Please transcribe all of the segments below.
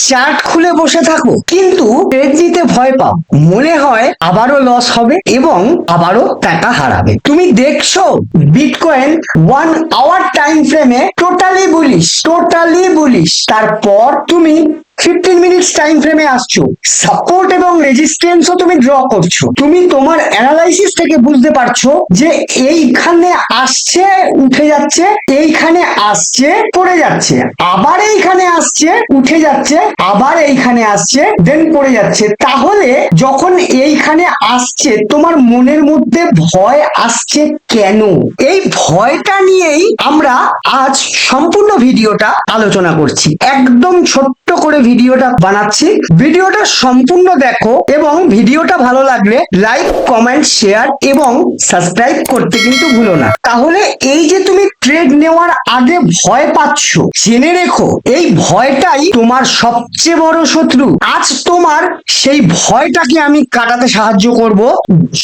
Chart খুলে বসে থাকো। কিন্তু ট্রেড নিতে ভয় পাও। মনে হয় আবারও লস হবে এবং আবারও টাকা হারাবে। তুমি দেখছ বিটকয়েন ওয়ান আওয়ার টাইম ফ্রেমে টোটালি বলিস টোটালি বলিস তারপর তুমি ফিফটিন মিনিটস টাইম ফ্রেমে আসছো। সাপোর্ট এবং রেজিস্ট্যান্সও তুমি ড্র করছ। তুমি তোমার অ্যানালাইসিস থেকে বুঝতে পারছ যে এইখানে আসছে, উঠে যাচ্ছে, এইখানে আসছে, পড়ে যাচ্ছে। আবার এইখানে আসছে, উঠে যাচ্ছে, আবার এইখানে আসছে দেন পড়ে যাচ্ছে। তাহলে যখন এইখানে আসছে, তোমার মনের মধ্যে ভয় আসছে কেন? এই ভয়টা নিয়েই আমরা আজ সম্পূর্ণ ভিডিওটা আলোচনা করছি। একদম ছোট্ট করে ভিডিওটা বানাচ্ছি। ভিডিওটা সম্পূর্ণ দেখো এবং ভিডিওটা ভালো লাগলে লাইক কমেন্ট শেয়ার এবং সাবস্ক্রাইব করতে কিন্তু ভুলো না। তাহলে এই যে তুমি ট্রেড নেওয়ার আগে ভয় পাচ্ছ, জেনে রেখো, এই ভয়টাই তোমার সবচেয়ে বড় শত্রু। আজ তোমার সেই ভয়টাকে আমি কাটাতে সাহায্য করব।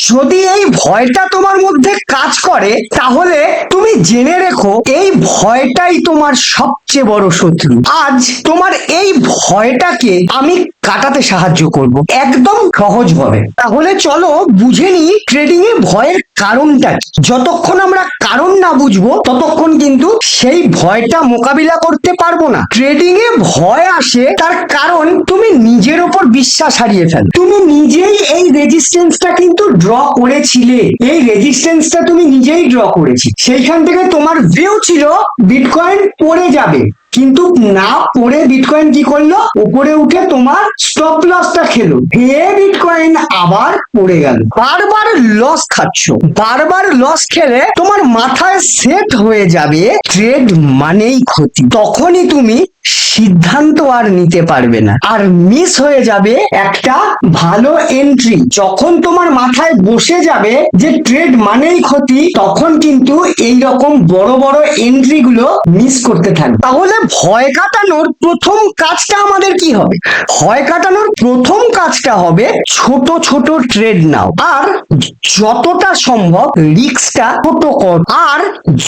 যদি এই ভয়টা তোমার মধ্যে কাজ করে, তাহলে তুমি জেনে রেখো, এই ভয়টাই তোমার সবচেয়ে বড় শত্রু। আজ তোমার এই ভয়টাকে আমি কাটাতে সাহায্য করব। একদম সহজ ভাবে তাহলে চলো বুঝে নি ট্রেডিং এ ভয়ের কারণটা। যতক্ষণ আমরা কারণ না বুঝব, ততক্ষণ কিন্তু সেই ভয়টা মোকাবিলা করতে পারব না। ট্রেডিং এ ভয় আসে, তার কারণ তুমি নিজের ওপর বিশ্বাস হারিয়ে ফেলো। তুমি নিজেই এই রেজিস্ট্যান্সটা কিন্তু ড্র করেছিলে। এই রেজিস্ট্যান্সটা তুমি নিজেই ড্র করেছি। সেইখান থেকে তোমার ভিউ ছিল বিটকয়েন পড়ে যাবে। কিন্তু না পরে বিটকয়েন কি করল? উপরে উঠে তোমার স্টপ লসটা খেলো। খেয়ে বিটকয়েন আবার পড়ে গেল। বারবার লস খাচ্ছ। বারবার লস খেলে তোমার মাথায় সেট হয়ে যাবে ট্রেড মানেই ক্ষতি। তখনই তুমি সিদ্ধান্ত আর নিতে পারবে না। আর মিস হয়ে যাবে একটা ভালো এন্ট্রি যখন তোমার মাথায় বসে যাবে যে ট্রেড মানেই ক্ষতি, তখন কিন্তু এই রকম বড় বড় এন্ট্রি গুলো মিস করতে থাকবে। তাহলে ভয় কাটানোর প্রথম কাজটা আমাদের কি হবে? ভয় কাটানোর প্রথম কাজটা হবে ছোট ছোট ট্রেড নাও। আর যতটা সম্ভব রিস্কটা ছোট কর। আর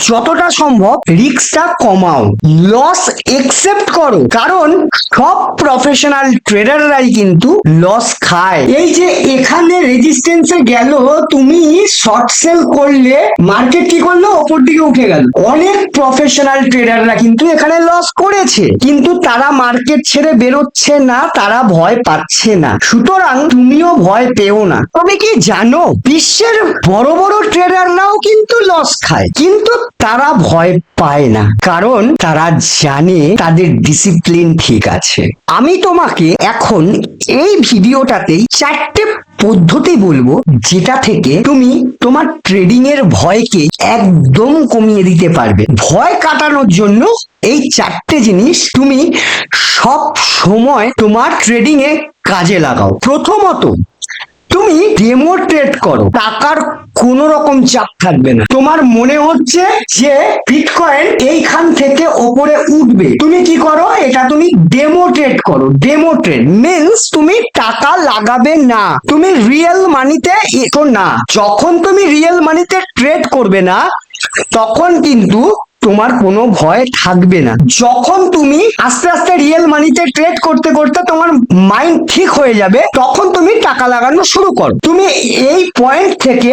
যতটা সম্ভব রিস্কটা কমাও। লস একসেপ্ট করো। কারণ সব প্রফেশনাল ট্রেডাররাই কিন্তু লস খায়। এই যে এখানে রেজিস্ট্যান্সে গেল, তুমি শর্ট সেল করলে মার্কেট কি করল? ওপর দিকে উঠে গেল। অনেক প্রফেশনাল ট্রেডাররা কিন্তু এখানে লস করেছে। কিন্তু তারা মার্কেট ছেড়ে বেরোচ্ছে না, তারা ভয় পাচ্ছে না। সুতরাং তুমিও ভয় পেও না। তবে কি জানো, বিশ্বের বড় বড় ট্রেডাররাও কিন্তু লস খায়। কিন্তু তারা ভয় পায় না। কারণ তারা জানে তাদের ডিসিপ্লিন ঠিক আছে। আমি তোমাকে এখন এই ভিডিওটাতেই চারটে পদ্ধতি বলব যেটা থেকে তুমি তোমার ট্রেডিং এর ভয়কে একদম কমিয়ে দিতে পারবে। ভয় কাটানোর জন্য এই চারটে জিনিস তুমি সব সময় তোমার ট্রেডিং এ কাজে লাগাও। প্রথমত তুমি ডেমো ট্রেড করো। টাকার কোন রকম চাপ থাকবে না। তোমার মনে হচ্ছে যে বিটকয়েন এইখান থেকে ওপরে উঠবে। তুমি কি করো? এটা তুমি ডেমো ট্রেড করো। ডেমো ট্রেড মিনস তুমি টাকা লাগাবে না। তুমি রিয়েল মানিতে না। যখন তুমি রিয়েল মানিতে ট্রেড করবে না, তখন কিন্তু তোমার কোনো ভয় থাকবে না। যখন তুমি আস্তে আস্তে রিয়েল মানিতে ট্রেড করতে করতে তোমার মাইন্ড ঠিক হয়ে যাবে, তখন তুমি টাকা লাগানো শুরু করো। তুমি এই পয়েন্ট থেকে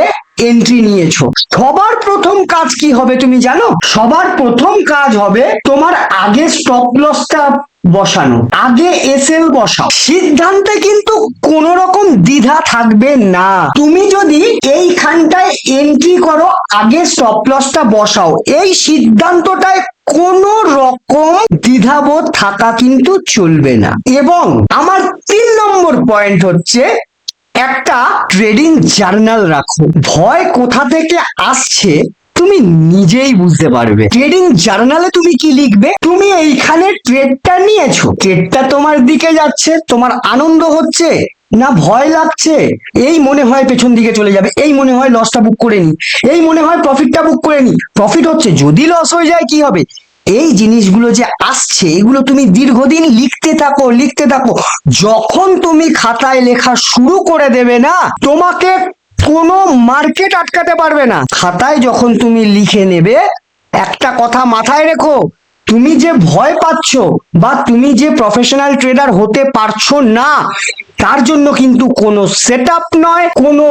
এন্ট্রি নিয়েছো। সবার প্রথম কাজ কি হবে তুমি জানো? সবার প্রথম কাজ হবে তোমার আগে স্টপ লসটা বসানো। আগে এসএল বসাও। সিদ্ধান্তে কিন্তু কোন রকম দ্বিধা থাকবে না। তুমি যদি এইখানটায় এন্ট্রি করো, আগে স্টপ লসটা বসাও। এই সিদ্ধান্তটায় কোন রকম দ্বিধাবোধ থাকা কিন্তু চলবে না। এবং আমার তিন নম্বর পয়েন্ট হচ্ছে, একটা ট্রেডিং জার্নাল রাখো। ভয় কোথা থেকে আসছে তুমি নিজেই বুঝতে পারবে। ট্রেডিং জার্নালে তুমি কি লিখবে, তুমি এইখানে ট্রেডটা নিয়েছো। ট্রেডটা তোমার দিকে যাচ্ছে, তোমার আনন্দ হচ্ছে, না ভয় লাগছে? এই মনে হয় পেছন দিকে চলে যাবে, এই মনে হয় লসটা বুক করে নি, এই মনে হয় প্রফিটটা বুক করে নি। প্রফিট হচ্ছে, যদি লস হয়ে যায় কি হবে? এই জিনিসগুলো যে আসছে, এগুলো তুমি দীর্ঘদিন লিখতে থাকো লিখতে থাকো। যখন তুমি খাতায় লেখা শুরু করে দেবে না, তোমাকে কোনো মার্কেট আটকাতে পারবে না। খাতায় যখন তুমি লিখে নেবে, একটা কথা মাথায় রেখো, তুমি যে ভয় পাচ্ছ বা তুমি যে প্রফেশনাল ট্রেডার হতে পারছ না, তার জন্য কিন্তু কোনো সেট আপ নয়, কোনো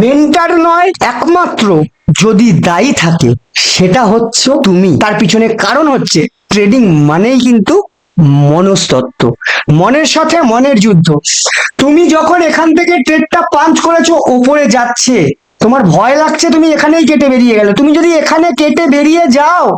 মেন্টার নয়, একমাত্র যদি দায়ী থাকে, সেটা হচ্ছে তুমি। তার পিছনে কারণ হচ্ছে ট্রেডিং মানেই কিন্তু মনস্তত্ত্ব। মনের সাথে মনের যুদ্ধ। তুমি যখন এখান থেকে ট্রেডটা পাঞ্চ করেছ, ওপরে যাচ্ছে। তোমার ভয় লাগছে, তুমি এখানেই কেটে বেরিয়ে গেলে। তুমি যদি এখানে কেটে বেরিয়ে যাও,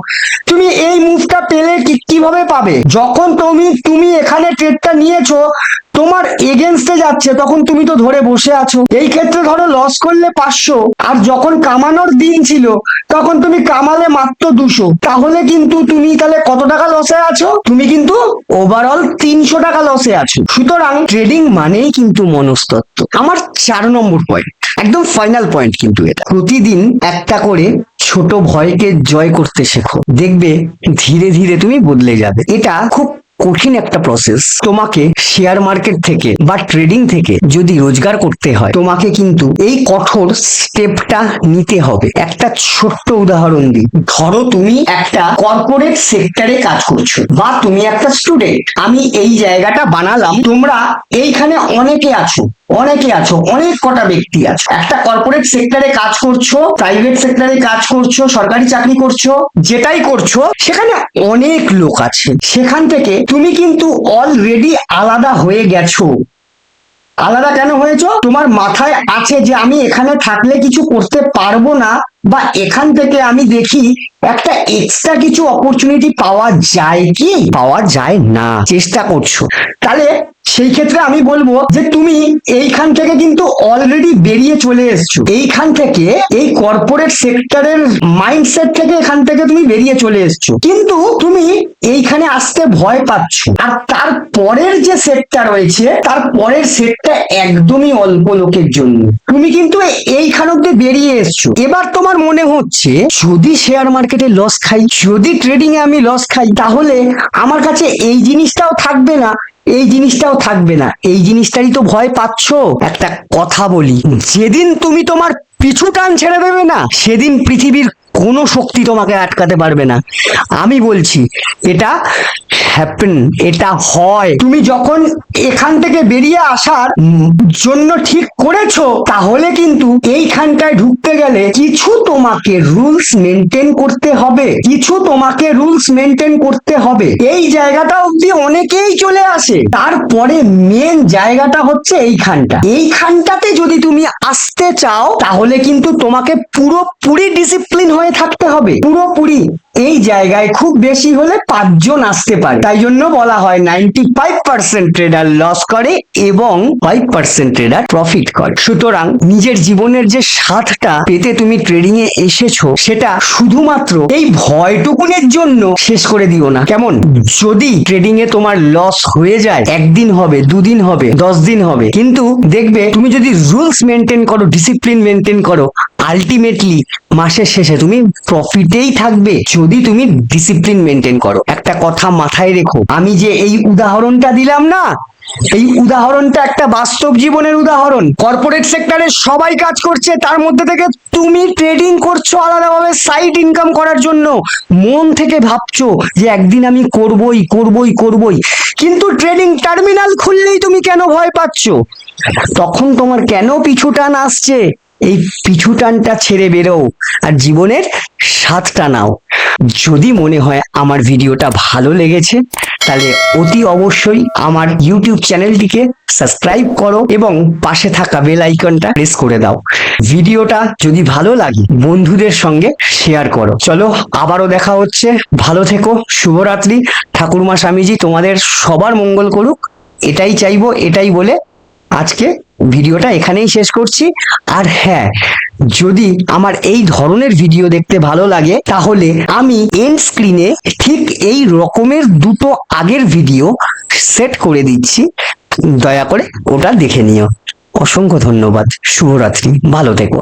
তুমি এই মুভটা পেলে কীভাবে পাবে? যখন তুমি তুমি এখানে ট্রেডটা নিয়েছো তোমার এগেনস্টে যাচ্ছে, তখন তুমি তো ধরে বসে আছো। এই ক্ষেত্রে ধরো লস করলে পাঁচশো, আর যখন কামানোর দিন ছিল, তখন তুমি কামালে মাত্র দুশো। তাহলে কিন্তু তুমি তাহলে কত টাকা লসে আছো? তুমি কিন্তু ওভারঅল তিনশো টাকা লসে আছো। সুতরাং ট্রেডিং মানেই কিন্তু মনস্তত্ত্ব। আমার চার নম্বর পয়েন্ট একদম ফাইনাল পয়েন্ট কিন্তু এটা। প্রতিদিন একটা করে ছোট ভয়কে জয় করতে শেখো। দেখবে ধীরে ধীরে তুমি বদলে যাবে। এটা খুব কঠিন একটা প্রসেস তোমাকে শেয়ার মার্কেট থেকে বা ট্রেডিং থেকে যদি রোজগার করতে হয়, তোমাকে কিন্তু এই কঠোর স্টেপটা নিতে হবে। একটা ছোট্ট উদাহরণ দিই। ধরো তুমি একটা কর্পোরেট সেক্টরে কাজ করছ বা তুমি একটা স্টুডেন্ট আমি এই জায়গাটা বানালাম, তোমরা এইখানে অনেকে আছো। অনেকে আছো, অনেক কটা ব্যক্তি আছো। একটা কর্পোরেট সেক্টরে কাজ করছ প্রাইভেট সেক্টরে কাজ করছ, সরকারি চাকরি করছ, যেটাই করছ, সেখানে অনেক লোক আছে। সেখান থেকে তুমি কিন্তু অলরেডি আলাদা হয়ে গেছো। আলাদা কেন হয়েছো? তোমার মাথায় আছে যে আমি এখানে থাকলে কিছু করতে পারব না, বা এখান থেকে আমি দেখি একটা এক্সট্রা কিছু অপরচুনিটি পাওয়া যায় কি? পাওয়া যায় না। চেষ্টা করছ। তাহলে সেই ক্ষেত্রে আমি বলব যে তুমি এইখান থেকে কিন্তু অলরেডি বেরিয়ে চলে এসছো। এইখান থেকে এই কর্পোরেট সেক্টরের মাইন্ডসেট থেকে এখান থেকে তুমি বেরিয়ে চলে এসছো। কিন্তু তুমি এইখানে আসতে ভয় পাচ্ছ। আর তার পরের যে সেটটা রয়েছে, তার পরের সেটটা একদমই অল্প লোকের জন্য। তুমি কিন্তু এইখান অব্দি বেরিয়ে এসছো। এবার তোমার মনে হচ্ছে, যদি শেয়ার মার্কেটে লস খাই, যদি ট্রেডিং এ আমি লস খাই, তাহলে আমার কাছে এই জিনিসটাও থাকবে না এই জিনিসটাও থাকবে না। এই জিনিসটারই তো ভয় পাচ্ছ। একটা কথা বলি। যেদিন তুমি তোমার পিছু টান ছেড়ে দেবে না, সেদিন পৃথিবীর কোনো শক্তি তোমাকে আটকাতে পারবে না। আমি বলছি, এটা হ্যাপেন এটা হয়। তুমি যখন এখান থেকে বেরিয়ে আসার জন্য ঠিক করেছ, তাহলে কিন্তু এইখানটায় ঢুকতে গেলে কিছু তোমাকে রুলস মেনটেন করতে হবে। কিছু তোমাকে রুলস মেনটেন করতে হবে। এই জায়গাটা অব্দি অনেকেই চলে আসে। তারপরে মেন জায়গাটা হচ্ছে এইখানটা। এইখানটাতে যদি তুমি আসতে চাও, তাহলে কিন্তু তোমাকে পুরোপুরি ডিসিপ্লিন হয়ে থাকতে হবে। পুরোপুরি। এই জায়গায় খুব বেশি হলে পাঁচজন আসতে পারে। তাই জন্য বলা হয় ninety five percent trader loss করে এবং ফাইভ পার্সেন্ট ট্রেডার প্রফিট করে। সুতরাং নিজের জীবনের যে স্বাদটা পেতে তুমি ট্রেডিং এ এসেছ, সেটা শুধুমাত্র এই ভয়টুকুনের জন্য শেষ করে দিও না। কেমন? যদি ট্রেডিং এ তোমার লস হয়ে যায়, একদিন হবে, দুদিন হবে, দশ দিন হবে, কিন্তু দেখবে তুমি যদি রুলস মেনটেন করো ডিসিপ্লিন মেনটেন করো আলটিমেটলি মাসের শেষে তুমি প্রফিটেই থাকবে যদি তুমি ডিসিপ্লিন মেনটেন করো। একটা কথা মাথায় রেখো, আমি যে এই উদাহরণটা দিলাম না, এই উদাহরণটা একটা বাস্তব জীবনের উদাহরণ। কর্পোরেট সেক্টরে সবাই কাজ করছে, তার মধ্যে থেকে তুমি ট্রেডিং করছ আলাদাভাবে সাইড ইনকাম করার জন্য। মন থেকে ভাবছ যে একদিন আমি করবই করবই করবই। কিন্তু ট্রেডিং টার্মিনাল খুললেই তুমি কেন ভয় পাচ্ছ? তখন তোমার কেন পিছু টান আসছে? এই পিছু টানটা ছেড়ে বেরো আর জীবনের স্বাদটা নাও। যদি মনে হয় আমার ভিডিওটা ভালো লেগেছে, তাহলে অতি অবশ্যই আমার ইউটিউব চ্যানেলটিকে সাবস্ক্রাইব করো এবং পাশে থাকা বেল আইকনটা প্রেস করে দাও। ভিডিওটা যদি ভালো লাগে, বন্ধুদের সঙ্গে শেয়ার করো। চলো, আবারও দেখা হচ্ছে। ভালো থেকো, শুভরাত্রি। ঠাকুরমা স্বামীজি তোমাদের সবার মঙ্গল করুক। এটাই চাইব, এটাই বলে আজকে ভিডিওটা এখানেই শেষ করছি। আর হ্যাঁ যদি আমার এই ধরনের ভিডিও দেখতে ভালো লাগে, তাহলে আমি এন্ড স্ক্রিনে ঠিক এই রকমের দুটো আগের ভিডিও সেট করে দিচ্ছি। দয়া করে ওটা দেখে নিও। অসংখ্য ধন্যবাদ। শুভরাত্রি। ভালো থেকো।